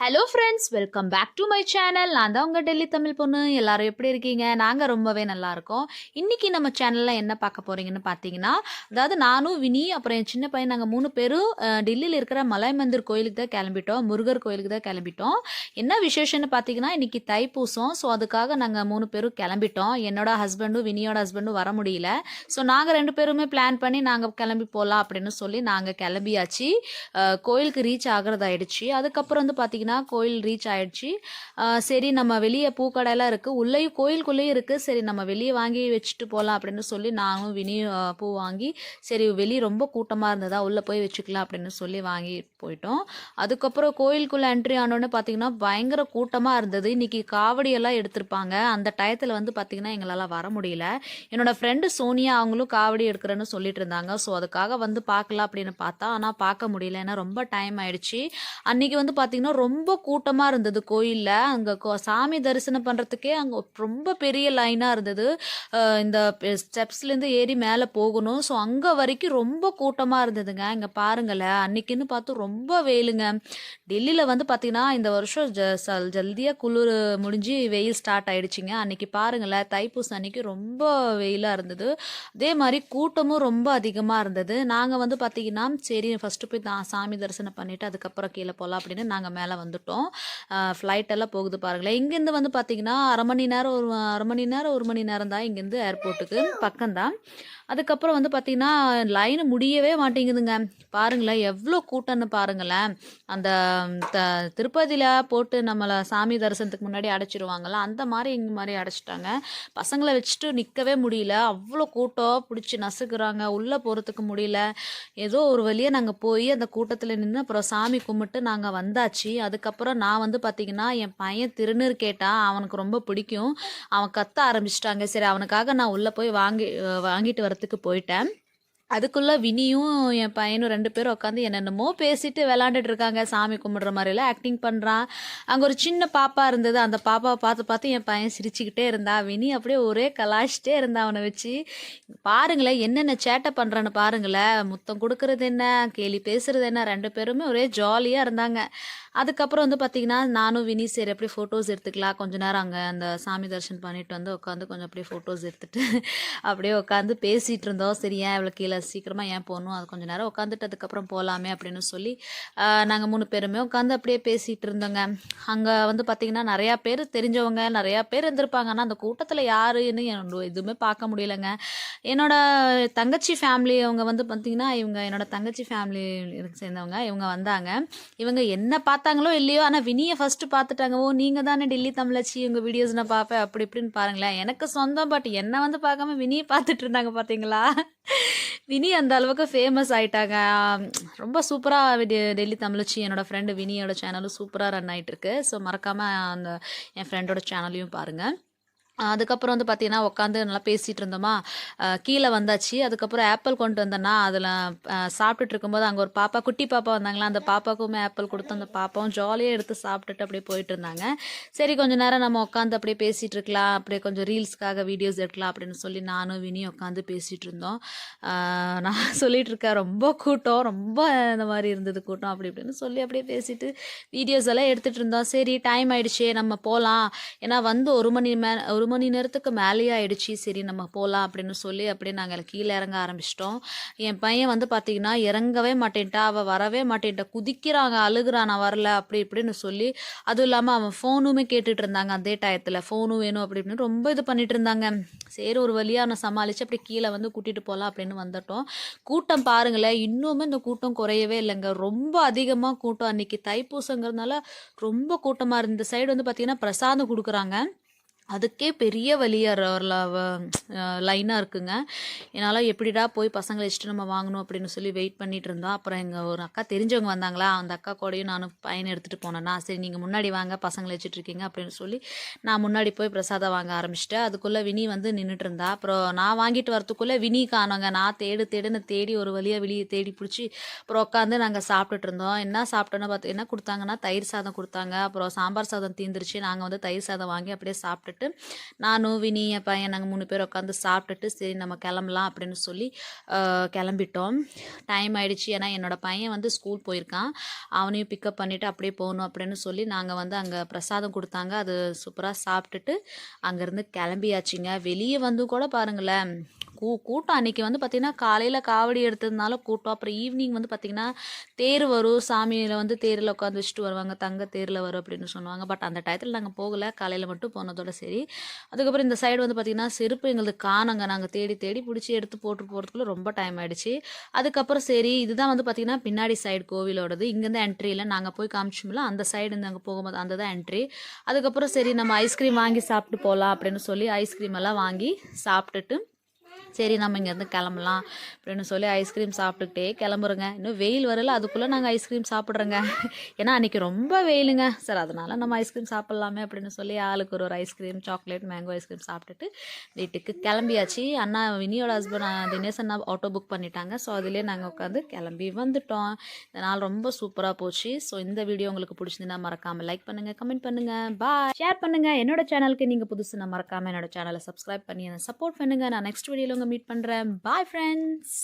Hello friends welcome back to my channel நான் தான் உங்கள் டெல்லி தமிழ் பொண்ணு. எல்லாரும் எப்படி இருக்கீங்க? நாங்கள் ரொம்பவே நல்லாயிருக்கோம் இன்றைக்கி நம்ம சேனலில் என்ன பார்க்க போகிறீங்கன்னு பார்த்தீங்கன்னா அதாவது நானும் வினி அப்புறம் என் சின்ன பையன் நாங்கள் மூணு பேரும் டெல்லியில் இருக்கிற மலை மந்திர் கோயிலுக்கு தான் கிளம்பிட்டோம். முருகர் கோயிலுக்கு தான் கிளம்பிட்டோம். என்ன விசேஷம்னு பார்த்தீங்கன்னா இன்றைக்கி தைப்பூசம். ஸோ அதுக்காக நாங்கள் மூணு பேரும் கிளம்பிட்டோம். என்னோட ஹஸ்பண்டும் வினியோட ஹஸ்பண்டும் வர முடியல. ஸோ நாங்கள் ரெண்டு பேருமே பிளான் பண்ணி நாங்கள் கிளம்பி போகலாம் அப்படின்னு சொல்லி நாங்கள் கிளம்பியாச்சு. கோயிலுக்கு ரீச் ஆகிறதாயிடுச்சு. அதுக்கப்புறம் வந்து பார்த்தீங்கன்னா பார்த்தீங்கன்னா கோயில் ரீச் ஆயிடுச்சு. சரி நம்ம வெளியே பூக்கடையெல்லாம் இருக்குது உள்ளேயும் கோயிலுக்குள்ளேயும் இருக்குது சரி நம்ம வெளியே வாங்கி வச்சுட்டு போகலாம் அப்படின்னு சொல்லி நானும் வினி பூ வாங்கி சரி வெளியே ரொம்ப கூட்டமாக இருந்ததா உள்ளே போய் வச்சுக்கலாம் அப்படின்னு சொல்லி வாங்கி போயிட்டோம். அதுக்கப்புறம் கோயிலுக்குள்ளே என்ட்ரி ஆனோடனே பார்த்தீங்கன்னா பயங்கர கூட்டமாக இருந்தது. இன்னைக்கு காவடியெல்லாம் எடுத்திருப்பாங்க. அந்த டயத்தில் வந்து பார்த்தீங்கன்னா எங்களால் வர முடியல. என்னோடய ஃப்ரெண்டு சோனியா அவங்களும் காவடி எடுக்கிறேன்னு சொல்லிட்டு இருந்தாங்க. ஸோ அதுக்காக வந்து பார்க்கலாம் அப்படின்னு பார்த்தா ஆனால் பார்க்க முடியல. ஏன்னா ரொம்ப டைம் ஆயிடுச்சு. அன்னைக்கு வந்து பார்த்தீங்கன்னா ரொம்ப ரொம்ப கூட்டமாக இருந்தது கோயிலில். அங்கே சாமி தரிசனம் பண்ணுறதுக்கே அங்கே ரொம்ப பெரிய லைனாக இருந்தது. இந்த ஸ்டெப்ஸ்லேருந்து ஏறி மேலே போகணும். ஸோ அங்கே வரைக்கும் ரொம்ப கூட்டமாக இருந்ததுங்க. இங்கே பாருங்களேன். அன்னைக்குன்னு பார்த்து ரொம்ப வெயிலுங்க. டெல்லியில் வந்து பார்த்தீங்கன்னா இந்த வருஷம் ஜ சல் ஜல்தியாக குளிர் முடிஞ்சு வெயில் ஸ்டார்ட் ஆயிடுச்சுங்க. அன்னைக்கு பாருங்களேன். தைப்பூசம் அன்னைக்கு ரொம்ப வெயிலாக இருந்தது. அதே மாதிரி கூட்டமும் ரொம்ப அதிகமாக இருந்தது. நாங்கள் வந்து பார்த்தீங்கன்னா சரி ஃபஸ்ட்டு போய் தான் சாமி தரிசனம் பண்ணிவிட்டு அதுக்கப்புறம் கீழே போகலாம் அப்படின்னு நாங்கள் மேலே வந்து வந்துட்டோம். ஃப்ளைட் எல்லாம் போகுது பாருங்களேன். இங்கேருந்து வந்து பார்த்தீங்கன்னா அரை மணி நேரம் ஒரு அரை மணி நேரம் ஒரு மணி நேரம் தான் இங்கேருந்து ஏர்போர்ட்டுக்கு பக்கம்தான். அதுக்கப்புறம் வந்து பார்த்தீங்கன்னா லைன் முடியவே மாட்டேங்குதுங்க. பாருங்களேன் எவ்வளோ கூட்டம்னு பாருங்களேன். அந்த த திருப்பதியில் போட்டு நம்மளை சாமி தரிசனத்துக்கு முன்னாடி அடைச்சிருவாங்கல்ல அந்த மாதிரி இங்கே மாதிரி அடைச்சிட்டாங்க. பசங்களை வச்சுட்டு நிற்கவே முடியல. அவ்வளோ கூட்டம் பிடிச்சி நசுக்கிறாங்க. உள்ளே போகிறதுக்கு முடியல. ஏதோ ஒரு வழியாக நாங்கள் போய் அந்த கூட்டத்தில் நின்று அப்புறம் சாமி கும்பிட்டு நாங்கள் வந்தாச்சு. அதுக்கப்புறம் நான் வந்து பார்த்தீங்கன்னா என் பையன் திருநீர் கேட்டான். அவனுக்கு ரொம்ப பிடிக்கும். அவன் கத்த ஆரம்பிச்சிட்டாங்க. சரி அவனுக்காக நான் உள்ளே போய் வாங்கி வாங்கிட்டு வர இடத்துக்கு போயிட்டேன். அதுக்குள்ளே வினியும் என் பையனும் ரெண்டு பேரும் உட்காந்து என்னென்னமோ பேசிட்டு விளாண்டுட்டு இருக்காங்க. சாமி கும்பிடுற மாதிரிலாம் ஆக்டிங் பண்ணுறான் அங்கே ஒரு சின்ன பாப்பா இருந்தது. அந்த பாப்பாவை பார்த்து பார்த்து என் பையன் சிரிச்சுக்கிட்டே இருந்தா. வினி அப்படியே ஒரே கலாச்சிட்டே இருந்தா அவனை வச்சு. பாருங்களேன் என்னென்ன சேட்டை பண்ணுறான்னு பாருங்களேன். முத்தம் கொடுக்கறது என்ன? கேலி பேசுறது என்ன? ரெண்டு பேருமே ஒரே ஜாலியாக இருந்தாங்க. அதுக்கப்புறம் வந்து பார்த்தீங்கன்னா நானும் வினி சரி அப்படியே ஃபோட்டோஸ் எடுத்துக்கலாம். கொஞ்ச நேரம் அங்கே அந்த சாமி தரிசனம் பண்ணிட்டு வந்து உட்காந்து கொஞ்சம் அப்படியே ஃபோட்டோஸ் எடுத்துட்டு அப்படியே உட்காந்து பேசிகிட்டு இருந்தோம். சரி ஏன் இவ்வளோ கீழே சீக்கிரமாக ஏன் போகணும்? அது கொஞ்ச நேரம் உட்காந்துட்டு அதுக்கப்புறம் போகலாமே அப்படின்னு சொல்லி நாங்கள் மூணு பேருமே உட்காந்து அப்படியே பேசிகிட்டு இருந்தோங்க. அங்கே வந்து பார்த்திங்கன்னா நிறையா பேர் தெரிஞ்சவங்க நிறையா பேர் இருந்திருப்பாங்க. ஆனால் அந்த கூட்டத்தில் யாருன்னு எதுவுமே பார்க்க முடியலைங்க. என்னோட தங்கச்சி ஃபேமிலி அவங்க வந்து பார்த்திங்கன்னா இவங்க என்னோட தங்கச்சி ஃபேமிலி சேர்ந்தவங்க. இவங்க வந்தாங்க. இவங்க என்ன பார்த்து பார்த்தாங்களோ இல்லையோ ஆனால் வினியை ஃபஸ்ட்டு பார்த்துட்டாங்க. ஓ நீங்கள் தானே டெல்லி தமிழச்சி உங்கள் வீடியோஸ் நான் பார்ப்பேன் அப்படி இப்படின்னு பாருங்களேன். எனக்கு சொந்தம் பட் என்னை வந்து பார்க்காம வினியை பார்த்துட்டு இருந்தாங்க பார்த்தீங்களா? வினி அந்த அளவுக்கு ஃபேமஸ் ஆயிட்டாங்க. ரொம்ப சூப்பராக டெல்லி தமிழச்சி என்னோட ஃப்ரெண்டு வினியோட சேனலும் சூப்பராக ரன் ஆகிட்டு இருக்கு. ஸோ மறக்காமல் அந்த என் ஃப்ரெண்டோட சேனலையும் பாருங்கள் அதுக்கப்புறம் வந்து பார்த்தீங்கன்னா உட்காந்து நல்லா பேசிகிட்டு இருந்தோமா? கீழே வந்தாச்சு. அதுக்கப்புறம் ஆப்பிள் கொண்டு வந்தேன்னா அதில் சாப்பிட்டுட்டு இருக்கும்போது அங்கே ஒரு பாப்பா குட்டி பாப்பா வந்தாங்களா? அந்த பாப்பாவுக்குமே ஆப்பிள் கொடுத்து அந்த பாப்பாவும் ஜாலியாக எடுத்து சாப்பிட்டுட்டு அப்படியே போயிட்டு இருந்தாங்க. சரி கொஞ்சம் நேரம் நம்ம உட்காந்து அப்படியே பேசிகிட்டு இருக்கலாம். அப்படியே கொஞ்சம் ரீல்ஸ்க்காக வீடியோஸ் எடுக்கலாம் அப்படின்னு சொல்லி நானும் வினியும் உட்காந்து பேசிகிட்டு இருந்தோம். நான் சொல்லிகிட்டு இருக்கேன் ரொம்ப கூட்டம் ரொம்ப இந்த மாதிரி இருந்தது கூட்டம் அப்படி இப்படின்னு சொல்லி அப்படியே பேசிட்டு வீடியோஸ் எல்லாம் எடுத்துகிட்டு இருந்தோம். சரி டைம் ஆயிடுச்சே நம்ம போகலாம் ஏன்னா வந்து ஒரு மணி மே ஒரு ஒரு மணி நேரத்துக்கு மேலேயே ஆயிடுச்சு. சரி நம்ம போகலாம் அப்படின்னு சொல்லி அப்படியே நாங்கள் கீழே இறங்க ஆரம்பிச்சிட்டோம். என் பையன் வந்து பார்த்தீங்கன்னா இறங்கவே மாட்டேன்ட்டா அவள் வரவே மாட்டேன்ட்டா குதிக்கிறாங்க அழுகுறான் நான் வரல அப்படி இப்படின்னு சொல்லி அதுவும் இல்லாமல் அவன் ஃபோனுமே கேட்டுட்டு இருந்தாங்க அதே டயத்தில் ஃபோனும் வேணும் அப்படி இப்படின்னு ரொம்ப இது பண்ணிட்டு இருந்தாங்க. சரி ஒரு வழியாக நான் சமாளித்து அப்படி கீழே வந்து கூட்டிகிட்டு போகலாம் அப்படின்னு வந்துட்டோம். கூட்டம் பாருங்களேன் இன்னுமே இந்த கூட்டம் குறையவே இல்லைங்க. ரொம்ப அதிகமாக கூட்டம் அன்னைக்கு தைப்பூசங்கிறதுனால ரொம்ப கூட்டமாக இருந்த சைடு வந்து பார்த்தீங்கன்னா பிரசாதம் கொடுக்குறாங்க. அதுக்கே பெரிய வழியாக லைனாக இருக்குங்க. என்னால் எப்படிடா போய் பசங்களை வச்சுட்டு நம்ம வாங்கணும் அப்படின்னு சொல்லி வெயிட் பண்ணிட்டு இருந்தோம் அப்புறம் எங்கள் ஒரு அக்கா தெரிஞ்சவங்க வந்தாங்களா அந்த அக்கா கூடயும் நானும் பையனை எடுத்துகிட்டு போனேன்னா சரி நீங்கள் முன்னாடி வாங்க பசங்களை வச்சுட்டு இருக்கீங்க அப்படின்னு சொல்லி நான் முன்னாடி போய் பிரசாதம் வாங்க ஆரம்பிச்சிட்டேன். அதுக்குள்ளே வினி வந்து நின்றுட்டு இருந்தா அப்புறம் நான் வாங்கிட்டு வரத்துக்குள்ளே வினி காணோங்க. நான் தேடு தேடுன்னு தேடி ஒரு வழியாக வெளியே தேடி பிடிச்சி அப்புறம் உட்காந்து நாங்கள் சாப்பிட்டுட்டு இருந்தோம். என்ன சாப்பிட்டோன்னு பார்த்து என்ன கொடுத்தாங்கன்னா தயிர் சாதம் கொடுத்தாங்க. அப்புறம் சாம்பார் சாதம் தீந்துருச்சு. நாங்கள் வந்து தயிர் சாதம் வாங்கி அப்படியே சாப்பிட்டுட்டு சாப்பிட்டுட்டு நானும் வினி என் பையன் நாங்கள் மூணு பேர் உட்காந்து சாப்பிட்டுட்டு சரி நம்ம கிளம்பலாம் அப்படின்னு சொல்லி கிளம்பிட்டோம். டைம் ஆயிடுச்சு. ஏன்னா என்னோட பையன் வந்து ஸ்கூல் போயிருக்கான். அவனையும் பிக்கப் பண்ணிவிட்டு அப்படியே போகணும் அப்படின்னு சொல்லி நாங்கள் வந்து அங்கே பிரசாதம் கொடுத்தாங்க. அது சூப்பராக சாப்பிட்டுட்டு அங்கேருந்து கிளம்பியாச்சுங்க. வெளியே வந்து கூட பாருங்களேன். கூ கூட்டம் அன்றைக்கி வந்து பார்த்திங்கன்னா காலையில் காவடி எடுத்ததுனால கூட்டம் அப்புறம் ஈவினிங் வந்து பார்த்திங்கன்னா தேர் வரும் சாமியில் வந்து தேரில் உட்காந்து வச்சுட்டு வருவாங்க தங்க தேரில் வரும் அப்படின்னு சொல்லுவாங்க. பட் அந்த டயத்தில் நாங்கள் போகலை காலையில் மட்டும் போனதோட சரி. அதுக்கப்புறம் இந்த சைடு வந்து பார்த்திங்கன்னா செருப்பு எங்களுக்கு காணுங்க. நாங்கள் தேடி தேடி பிடிச்சி எடுத்து போட்டு போகிறதுக்குள்ள ரொம்ப டைம் ஆகிடுச்சு அதுக்கப்புறம் சரி இதுதான் வந்து பார்த்திங்கன்னா பின்னாடி சைடு கோவிலோடது. இங்கேருந்து என்ட்ரி இல்லை. நாங்கள் போய் காமிச்சோம்ல அந்த சைடு நாங்கள் அங்கே போகும்போது அந்த தான் என்ட்ரி அதுக்கப்புறம் சரி நம்ம ஐஸ்கிரீம் வாங்கி சாப்பிட்டு போகலாம் அப்படின்னு சொல்லி ஐஸ்கிரீம் எல்லாம் வாங்கி சாப்பிட்டுட்டு சரி நம்ம இங்கேருந்து கிளம்பலாம் அப்படின்னு சொல்லி ஐஸ்கிரீம் சாப்பிட்டுக்கிட்டே கிளம்புறோங்க. இன்னும் வெயில் வரல அதுக்குள்ளே நாங்கள் ஐஸ்கிரீம் சாப்பிட்றோங்க. ஏன்னா அன்றைக்கி ரொம்ப வெயிலுங்க. சார் அதனால நம்ம ஐஸ்கிரீம் சாப்பிட்லாமே அப்படின்னு சொல்லி ஆளுக்கு ஒரு ஒரு ஐஸ்கிரீம் சாக்லேட் மேங்கோ ஐஸ்கிரீம் சாப்பிட்டுட்டு வீட்டுக்கு கிளம்பியாச்சு. அண்ணா வினியோட ஹஸ்பண்ட் தினேஷ் அண்ணா ஆட்டோ புக் பண்ணிட்டாங்க. ஸோ அதிலே நாங்கள் உட்காந்து கிளம்பி வந்துட்டோம். இந்த நாள் ரொம்ப சூப்பராக போச்சு. ஸோ இந்த வீடியோ உங்களுக்கு பிடிச்சிருந்தா மறக்காமல் லைக் பண்ணுங்கள் கமெண்ட் பண்ணுங்கள் பாய் ஷேர் பண்ணுங்கள் என்னோட சேனலுக்கு நீங்கள் புதுசுனா மறக்காமல் என்னோட சேனலை சப்ஸ்கிரைப் பண்ணி என்னை சப்போர்ட் பண்ணுங்கள் நான் நெக்ஸ்ட் வீடியோவில் உங்கள் மீட் பண்ணுறேன் பாய் ஃப்ரெண்ட்ஸ்